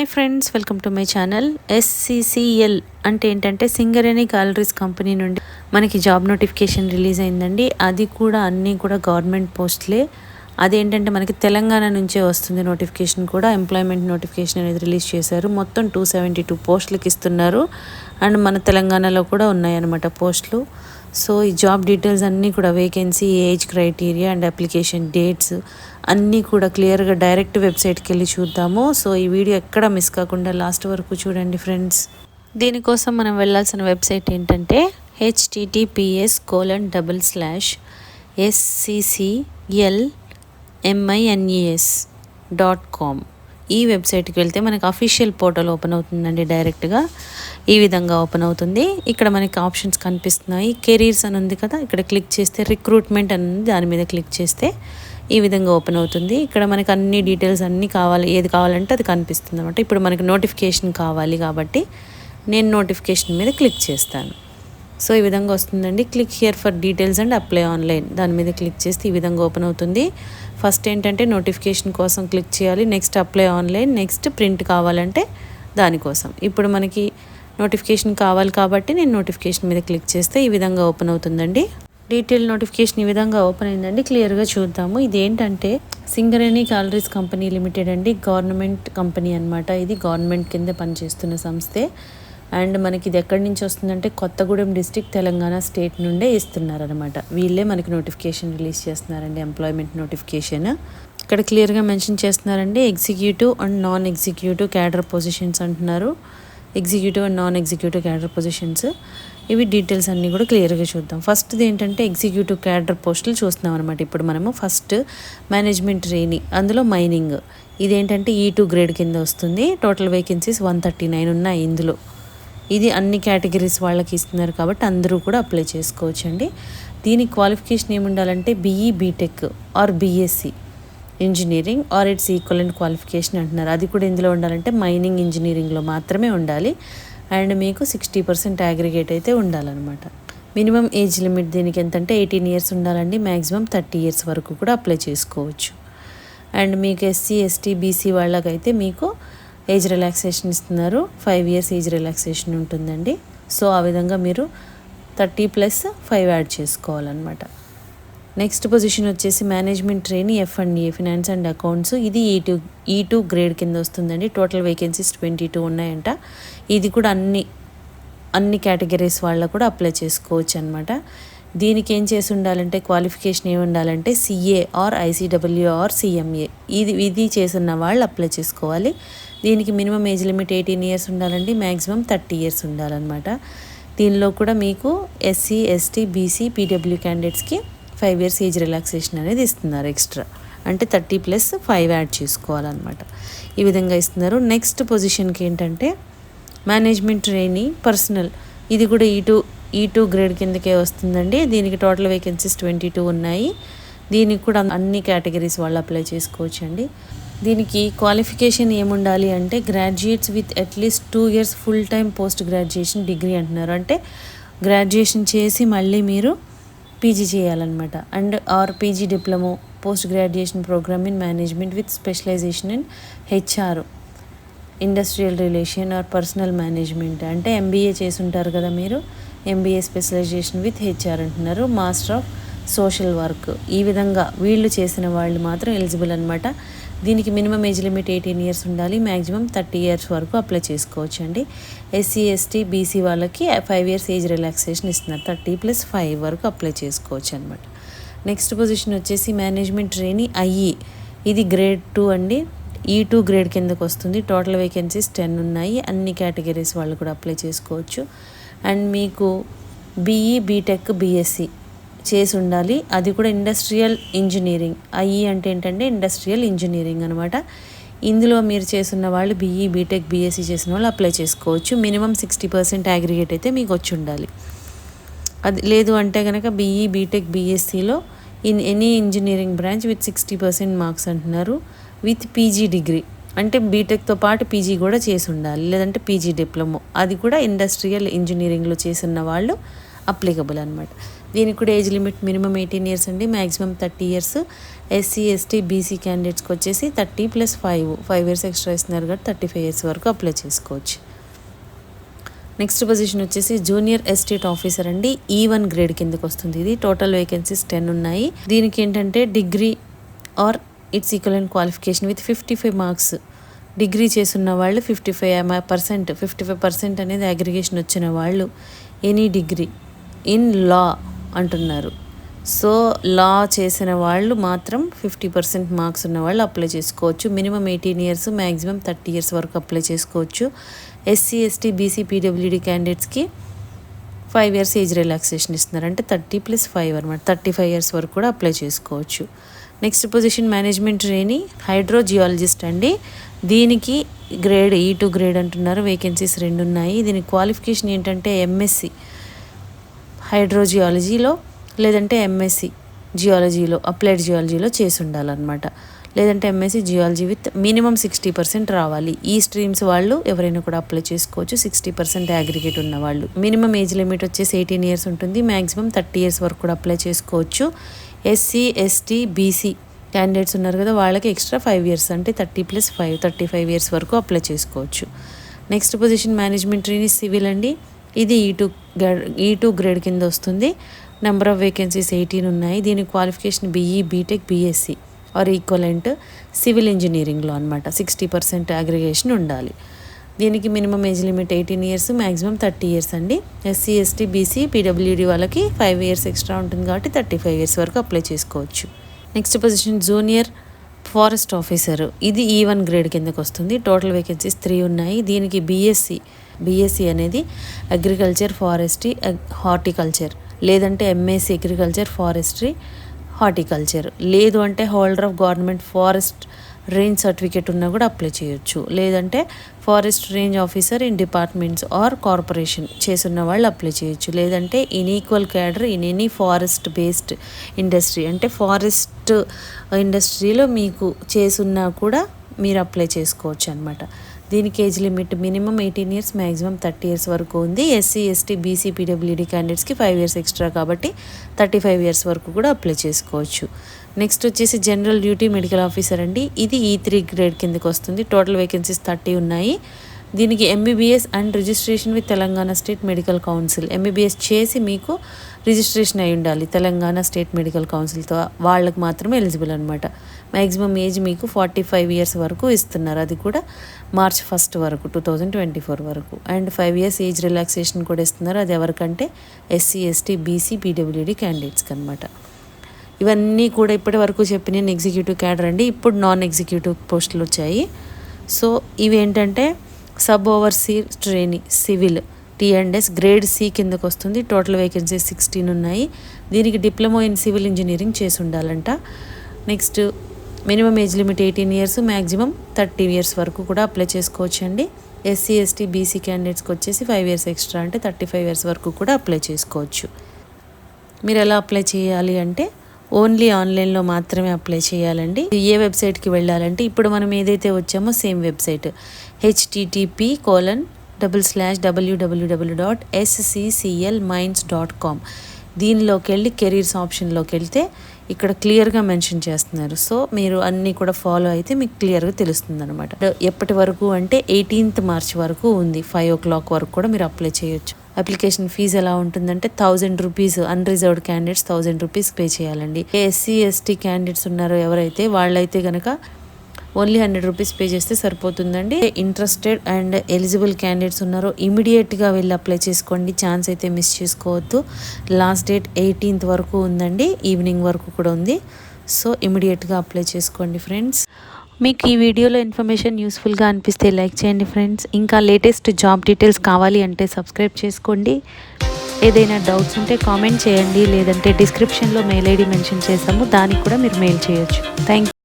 Hi friends welcome to my channel. SCCL అంటే ఏంటంటే Singareni galleries company నుండి మనకి జాబ్ నోటిఫికేషన్ రిలీజ్ అయిందండి. అది కూడా అన్నీ కూడా గవర్నమెంట్ పోస్ట్లే. అదేంటంటే మనకి తెలంగాణ నుంచే వస్తుంది నోటిఫికేషన్ కూడా. ఎంప్లాయ్మెంట్ నోటిఫికేషన్ అనేది రిలీజ్ చేశారు. మొత్తం టూ సెవెంటీ టూ పోస్టులకి ఇస్తున్నారు. అండ్ మన తెలంగాణలో కూడా ఉన్నాయన్నమాట పోస్టులు. సో ఈ జాబ్ డీటెయిల్స్ అన్నీ కూడా vacancy age criteria and application dates అన్నీ కూడా క్లియర్గా డైరెక్ట్ వెబ్సైట్కి వెళ్ళి చూద్దాము. సో ఈ వీడియో ఎక్కడ మిస్ కాకుండా లాస్ట్ వరకు చూడండి ఫ్రెండ్స్. దీనికోసం మనం వెళ్ళాల్సిన వెబ్సైట్ ఏంటంటే HTTPS colon double slash SCCL MINES dot com. ఈ వెబ్సైట్కి వెళ్తే మనకి అఫీషియల్ పోర్టల్ ఓపెన్ అవుతుందండి డైరెక్ట్గా. ఈ విధంగా ఓపెన్ అవుతుంది. ఇక్కడ మనకి ఆప్షన్స్ కనిపిస్తున్నాయి. కెరీర్స్ అని ఉంది కదా ఇక్కడ క్లిక్ చేస్తే రిక్రూట్మెంట్ అని ఉంది దాని మీద క్లిక్ చేస్తే ఈ విధంగా ఓపెన్ అవుతుంది. ఇక్కడ మనకి అన్ని డీటెయిల్స్ అన్నీ కావాలి ఏది కావాలంటే అది కనిపిస్తుంది అనమాట ఇప్పుడు మనకి నోటిఫికేషన్ కావాలి కాబట్టి నేను నోటిఫికేషన్ మీద క్లిక్ చేస్తాను. సో ఈ విధంగా వస్తుందండి. Click here for details and apply online దాని మీద క్లిక్ చేస్తే ఈ విధంగా ఓపెన్ అవుతుంది. ఫస్ట్ ఏంటంటే నోటిఫికేషన్ కోసం క్లిక్ చేయాలి. Next apply online next print కావాలంటే దానికోసం ఇప్పుడు మనకి నోటిఫికేషన్ కావాలి కాబట్టి నేను నోటిఫికేషన్ మీద క్లిక్ చేస్తే ఈ విధంగా ఓపెన్ అవుతుందండి. డీటెయిల్ నోటిఫికేషన్ ఈ విధంగా ఓపెన్ అయిందండి. క్లియర్గా చూద్దాము. ఇదేంటంటే సింగరేణి క్యాలరీస్ కంపెనీ లిమిటెడ్ అండి. గవర్నమెంట్ కంపెనీ అనమాట ఇది గవర్నమెంట్ కింద పనిచేస్తున్న సంస్థే. అండ్ మనకి ఇది ఎక్కడి నుంచి వస్తుందంటే కొత్తగూడెం డిస్టిక్ తెలంగాణ స్టేట్ నుండే ఇస్తున్నారనమాట వీళ్ళే మనకి నోటిఫికేషన్ రిలీజ్ చేస్తున్నారండి ఎంప్లాయ్మెంట్ నోటిఫికేషన్. ఇక్కడ క్లియర్గా మెన్షన్ చేస్తున్నారండి executive and non executive cadre positions అంటున్నారు. Executive and non executive cadre positions. ఇవి డీటెయిల్స్ అన్నీ కూడా క్లియర్గా చూద్దాం. ఫస్ట్ది ఏంటంటే ఎగ్జిక్యూటివ్ క్యాడర్ పోస్టులు చూస్తున్నాం అనమాట ఇప్పుడు మనము ఫస్ట్ మేనేజ్మెంట్ ట్రైనీ అందులో మైనింగ్ ఇదేంటంటే ఈ టూ గ్రేడ్ కింద వస్తుంది. Total vacancies one thirty nine ఉన్నాయి ఇందులో. ఇది అన్ని కేటగిరీస్ వాళ్ళకి ఇస్తున్నారు కాబట్టి అందరూ కూడా అప్లై చేసుకోవచ్చు అండి దీనికి qualification ఏముండాలంటే BE BTech or BSc engineering or its equal and qualification అంటున్నారు. అది కూడా ఇందులో ఉండాలంటే మైనింగ్ ఇంజనీరింగ్లో మాత్రమే ఉండాలి. అండ్ మీకు సిక్స్టీ పర్సెంట్ అగ్రిగేట్ అయితే ఉండాలన్నమాట. మినిమం ఏజ్ లిమిట్ దీనికి ఎంతంటే ఎయిటీన్ ఇయర్స్ ఉండాలండి. మ్యాక్సిమం థర్టీ ఇయర్స్ వరకు కూడా అప్లై చేసుకోవచ్చు. అండ్ మీకు ఎస్సీ ఎస్టీ బీసీ వాళ్ళకైతే మీకు ఏజ్ రిలాక్సేషన్ ఇస్తున్నారు. ఫైవ్ ఇయర్స్ ఏజ్ రిలాక్సేషన్ ఉంటుందండి. సో ఆ విధంగా మీరు థర్టీ ప్లస్ ఫైవ్ యాడ్ చేసుకోవాలన్నమాట. నెక్స్ట్ పొజిషన్ వచ్చేసి management trainee F and A finance and accounts ఇది E two E two grade కింద వస్తుందండి. టోటల్ వేకెన్సీస్ ట్వంటీ టూ ఉన్నాయంట. ఇది కూడా అన్ని అన్ని కేటగిరీస్ వాళ్ళ కూడా అప్లై చేసుకోవచ్చు అనమాట దీనికి ఏం చేసి ఉండాలంటే క్వాలిఫికేషన్ ఏమి ఉండాలంటే CA or ICWA or CMA ఇది ఇది చేసిన వాళ్ళు అప్లై చేసుకోవాలి. దీనికి minimum age limit eighteen years ఉండాలండి. మ్యాక్సిమం థర్టీ ఇయర్స్ ఉండాలన్నమాట. దీనిలో కూడా మీకు ఎస్సీ ఎస్టీ బీసీ పీడబ్ల్యూ క్యాండిడేట్స్కి ఫైవ్ ఇయర్స్ ఏజ్ రిలాక్సేషన్ అనేది ఇస్తున్నారు ఎక్స్ట్రా. అంటే థర్టీ ప్లస్ ఫైవ్ యాడ్ చేసుకోవాలన్నమాట. ఈ విధంగా ఇస్తున్నారు. నెక్స్ట్ పొజిషన్కి ఏంటంటే మేనేజ్మెంట్ ట్రైనింగ్ పర్సనల్. ఇది కూడా ఈ టూ ఈ టూ గ్రేడ్ కిందకే వస్తుందండి. దీనికి టోటల్ వేకెన్సీస్ ట్వంటీ టూ ఉన్నాయి. దీనికి కూడా అన్ని కేటగిరీస్ వాళ్ళు అప్లై చేసుకోవచ్చు అండి దీనికి క్వాలిఫికేషన్ ఏముండాలి అంటే graduates with at least two years full time post graduation degree అంటున్నారు. అంటే గ్రాడ్యుయేషన్ చేసి మళ్ళీ మీరు పీజీ చేయాలన్నమాట. And or PG diploma post graduation programme in management with specialisation in HR industrial relation or personnel management. అంటే MBA చేసి ఉంటారు కదా మీరు ఎంబీఏ స్పెషలైజేషన్ విత్ హెచ్ఆర్ అంటున్నారు మాస్టర్ ఆఫ్ సోషల్ వర్క్. ఈ విధంగా వీళ్ళు చేసిన వాళ్ళు మాత్రం ఎలిజిబుల్ అనమాట దీనికి minimum age limit eighteen years ఉండాలి. మ్యాక్సిమం థర్టీ ఇయర్స్ వరకు అప్లై చేసుకోవచ్చు అండి ఎస్సీ ఎస్టీ బీసీ వాళ్ళకి ఫైవ్ ఇయర్స్ ఏజ్ రిలాక్సేషన్ ఇస్తున్నారు. థర్టీ ప్లస్ ఫైవ్ వరకు అప్లై చేసుకోవచ్చు అనమాట నెక్స్ట్ పొజిషన్ వచ్చేసి మేనేజ్మెంట్ ట్రైనీ ఐఈ. ఇది గ్రేడ్ టూ అండి. ఈ టూ గ్రేడ్ కిందకు వస్తుంది. టోటల్ వేకెన్సీస్ టెన్ ఉన్నాయి. అన్ని కేటగిరీస్ వాళ్ళు కూడా అప్లై చేసుకోవచ్చు. అండ్ మీకు బీఈ బీటెక్ బీఎస్సీ చేసి ఉండాలి. అది కూడా ఇండస్ట్రియల్ ఇంజనీరింగ్. ఐఈ e అంటే ఏంటంటే ఇండస్ట్రియల్ ఇంజనీరింగ్ అనమాట ఇందులో మీరు చేస్తున్న వాళ్ళు బీఈ బీటెక్ బీఎస్సీ చేసిన వాళ్ళు అప్లై చేసుకోవచ్చు. మినిమం సిక్స్టీ పర్సెంట్ అగ్రిగేట్ అయితే మీకు వచ్చి ఉండాలి. అది లేదు అంటే కనుక BE BTech బీఎస్సీలో in any engineering branch with sixty percent marks అంటున్నారు. విత్ పీజీ డిగ్రీ అంటే బీటెక్తో పాటు పీజీ కూడా చేసి ఉండాలి. లేదంటే పీజీ డిప్లొమో. అది కూడా ఇండస్ట్రియల్ ఇంజనీరింగ్లో చేసిన వాళ్ళు అప్లికబుల్ అనమాట దీనికి కూడా age limit minimum eighteen years అండి maximum thirty years. SC ST BC క్యాండిడేట్స్కి వచ్చేసి thirty plus five. Five years extra ఇస్తున్నారు కాబట్టి థర్టీ ఫైవ్ ఇయర్స్ వరకు అప్లై చేసుకోవచ్చు. నెక్స్ట్ పొజిషన్ వచ్చేసి జూనియర్ ఎస్టేట్ ఆఫీసర్ అండి. ఈ వన్ గ్రేడ్ కిందకి వస్తుంది ఇది. టోటల్ వేకెన్సీస్ టెన్ ఉన్నాయి. దీనికి ఏంటంటే degree or its equal and qualification with fifty five marks. Degree చేస్తున్న వాళ్ళు fifty five percent fifty five percent అనేది అగ్రిగేషన్ వచ్చిన వాళ్ళు. ఎనీ డిగ్రీ ఇన్ లా అంటున్నారు. సో లా చేసిన వాళ్ళు మాత్రం ఫిఫ్టీ పర్సెంట్ మార్క్స్ ఉన్న వాళ్ళు అప్లై చేసుకోవచ్చు. Minimum eighteen years maximum thirty years వరకు అప్లై చేసుకోవచ్చు. ఎస్సీ ఎస్టీ బీసీ పీడబ్ల్యూడీ క్యాండిడేట్స్కి ఫైవ్ ఇయర్స్ ఏజ్ రిలాక్సేషన్ ఇస్తున్నారు. అంటే థర్టీ ప్లస్ ఫైవ్ అనమాట థర్టీ ఫైవ్ ఇయర్స్ వరకు కూడా అప్లై చేసుకోవచ్చు. Next position management trainee hydrogeologist అండి. దీనికి grade e E two grade అంటున్నారు. వేకెన్సీస్ రెండు ఉన్నాయి దీని క్వాలిఫికేషన్ ఏంటంటే ఎంఎస్సి. హైడ్రోజియాలజీలో లేదంటే ఎంఎస్సి జియాలజీలో అప్లైడ్ జియాలజీలో చేసి ఉండాలన్నమాట లేదంటే MSc geology with minimum sixty percent రావాలి. ఈ స్ట్రీమ్స్ వాళ్ళు ఎవరైనా కూడా అప్లై చేసుకోవచ్చు. సిక్స్టీ పర్సెంట్ అగ్రిగేట్ ఉన్న వాళ్ళు. మినిమం ఏజ్ లిమిట్ వచ్చేసి ఎయిటీన్ ఇయర్స్ ఉంటుంది. మ్యాక్సిమం థర్టీ ఇయర్స్ వరకు కూడా అప్లై చేసుకోవచ్చు. ఎస్సీ ఎస్టీ బీసీ క్యాండిడేట్స్ ఉన్నారు కదా వాళ్ళకి ఎక్స్ట్రా ఫైవ్ ఇయర్స్ అంటే thirty plus five thirty five years వరకు అప్లై చేసుకోవచ్చు. Next position management trainee civil అండి. ఇది e E two E two grade కింద వస్తుంది. నెంబర్ ఆఫ్ వేకెన్సీస్ ఎయిటీన్ ఉన్నాయి. దీని qualification BE BTech BSc or equivalent civil ఇంజనీరింగ్లో అనమాట సిక్స్టీ పర్సెంట్ అగ్రిగేషన్ ఉండాలి. దీనికి minimum age limit eighteen years maximum thirty years అండి. ఎస్సీ ఎస్టీ బీసీ పీడబ్ల్యూడి వాళ్ళకి ఫైవ్ ఇయర్స్ ఎక్స్ట్రా ఉంటుంది కాబట్టి థర్టీ ఫైవ్ ఇయర్స్ వరకు అప్లై చేసుకోవచ్చు. Next position junior forest officer ఇది ఈ వన్ గ్రేడ్ కిందకి వస్తుంది. టోటల్ వేకెన్సీస్ త్రీ ఉన్నాయి. దీనికి బీఎస్సీ బీఎస్సీ అనేది అగ్రికల్చర్ ఫారెస్ట్రీ హార్టికల్చర్ లేదంటే ఎంఎస్సీ అగ్రికల్చర్ ఫారెస్ట్రీ హార్టికల్చర్ లేదు అంటే holder of government forest range certificate ఉన్నా కూడా అప్లై చేయొచ్చు. లేదంటే forest range officer in departments or corporation చేసున్న వాళ్ళు అప్లై చేయొచ్చు. లేదంటే in equal cadre in any forest based industry అంటే ఫారెస్ట్ ఇండస్ట్రీలో uh, మీకు చేసున్నా కూడా మీరు అప్లై చేసుకోవచ్చు అనమాట దీనికి age limit minimum eighteen years maximum thirty years వరకు ఉంది. ఎస్సీ ఎస్టీ బీసీ పీడబ్ల్యూడీ క్యాండిడేట్స్కి ఫైవ్ ఇయర్స్ ఎక్స్ట్రా కాబట్టి థర్టీ ఫైవ్ ఇయర్స్ వరకు కూడా అప్లై చేసుకోవచ్చు. నెక్స్ట్ వచ్చేసి జనరల్ డ్యూటీ మెడికల్ ఆఫీసర్ అండి. ఇది ఈ త్రీ గ్రేడ్ కిందకి వస్తుంది. టోటల్ వేకెన్సీస్ థర్టీ ఉన్నాయి. దీనికి MBBS and registration with Telangana state medical council MBBS చేసి మీకు రిజిస్ట్రేషన్ అయి ఉండాలి. తెలంగాణ స్టేట్ మెడికల్ కౌన్సిల్తో వాళ్ళకి మాత్రమే ఎలిజిబుల్ అనమాట మ్యాక్సిమం ఏజ్ మీకు ఫార్టీ ఫైవ్ ఇయర్స్ వరకు ఇస్తున్నారు. అది కూడా మార్చ్ ఫస్ట్ వరకు టూ థౌజండ్ ట్వంటీ ఫోర్ వరకు. And five years age relaxation కూడా ఇస్తున్నారు. అది ఎవరికంటే ఎస్సీ ఎస్టీ బీసీ పీడబ్ల్యూడీ క్యాండిడేట్స్కి అనమాట ఇవన్నీ కూడా ఇప్పటి వరకు చెప్పిన ఎగ్జిక్యూటివ్ క్యాడర్ అండి. ఇప్పుడు నాన్ ఎగ్జిక్యూటివ్ పోస్టులు వచ్చాయి. సో ఇవి ఏంటంటే sub overseer trainee civil T and S grade C కిందకు వస్తుంది. టోటల్ వేకెన్సీస్ సిక్స్టీన్ ఉన్నాయి. దీనికి డిప్లొమా ఇన్ సివిల్ ఇంజనీరింగ్ చేసి ఉండాలంట. Next minimum age limit eighteen years maximum thirty years వరకు కూడా అప్లై చేసుకోవచ్చు అండి ఎస్సీ ఎస్టీ బీసీ క్యాండిడేట్స్కి వచ్చేసి ఫైవ్ ఇయర్స్ ఎక్స్ట్రా అంటే థర్టీ ఫైవ్ ఇయర్స్ వరకు కూడా అప్లై చేసుకోవచ్చు. మీరు ఎలా అప్లై చేయాలి అంటే ఓన్లీ ఆన్లైన్లో మాత్రమే అప్లై చేయాలండి. ఏ వెబ్సైట్కి వెళ్ళాలంటే ఇప్పుడు మనం ఏదైతే వచ్చామో same website. HTTP colon double slash WWW dot SCCL minds dot com దీనిలోకి వెళ్ళి కెరీర్స్ ఆప్షన్లోకి వెళ్తే ఇక్కడ క్లియర్గా మెన్షన్ చేస్తున్నారు. సో మీరు అన్నీ కూడా ఫాలో అయితే మీకు క్లియర్గా తెలుస్తుంది అనమాట ఎప్పటి వరకు అంటే ఎయిటీన్త్ మార్చ్ వరకు ఉంది. ఫైవ్ ఓ క్లాక్ వరకు కూడా మీరు అప్లై చేయొచ్చు. అప్లికేషన్ ఫీజు ఎలా ఉంటుందంటే thousand rupees unreserved candidates thousand rupees pay చేయాలండి. ఎస్సీ ఎస్టీ క్యాండిడేట్స్ ఉన్నారో ఎవరైతే వాళ్ళైతే కనుక ఓన్లీ హండ్రెడ్ రూపీస్ పే చేస్తే సరిపోతుందండి. ఇంట్రెస్టెడ్ అండ్ ఎలిజిబుల్ క్యాండిడేట్స్ ఉన్నారో ఇమీడియట్గా వెళ్ళి అప్లై చేసుకోండి. ఛాన్స్ అయితే మిస్ చేసుకోవద్దు. లాస్ట్ డేట్ ఎయిటీన్త్ వరకు ఉందండి. ఈవినింగ్ వరకు కూడా ఉంది. సో ఇమీడియట్గా అప్లై చేసుకోండి ఫ్రెండ్స్. మీకు ఈ వీడియోలో ఇన్ఫర్మేషన్ యూస్ఫుల్గా అనిపిస్తే లైక్ చేయండి ఫ్రెండ్స్. ఇంకా లేటెస్ట్ జాబ్ డీటెయిల్స్ కావాలి అంటే సబ్స్క్రైబ్ చేసుకోండి. ఏదైనా డౌట్స్ ఉంటే కామెంట్ చేయండి. లేదంటే డిస్క్రిప్షన్లో మెయిల్ ఐడి మెన్షన్ చేసాము దానికి కూడా మీరు మెయిల్ చేయొచ్చు. థ్యాంక్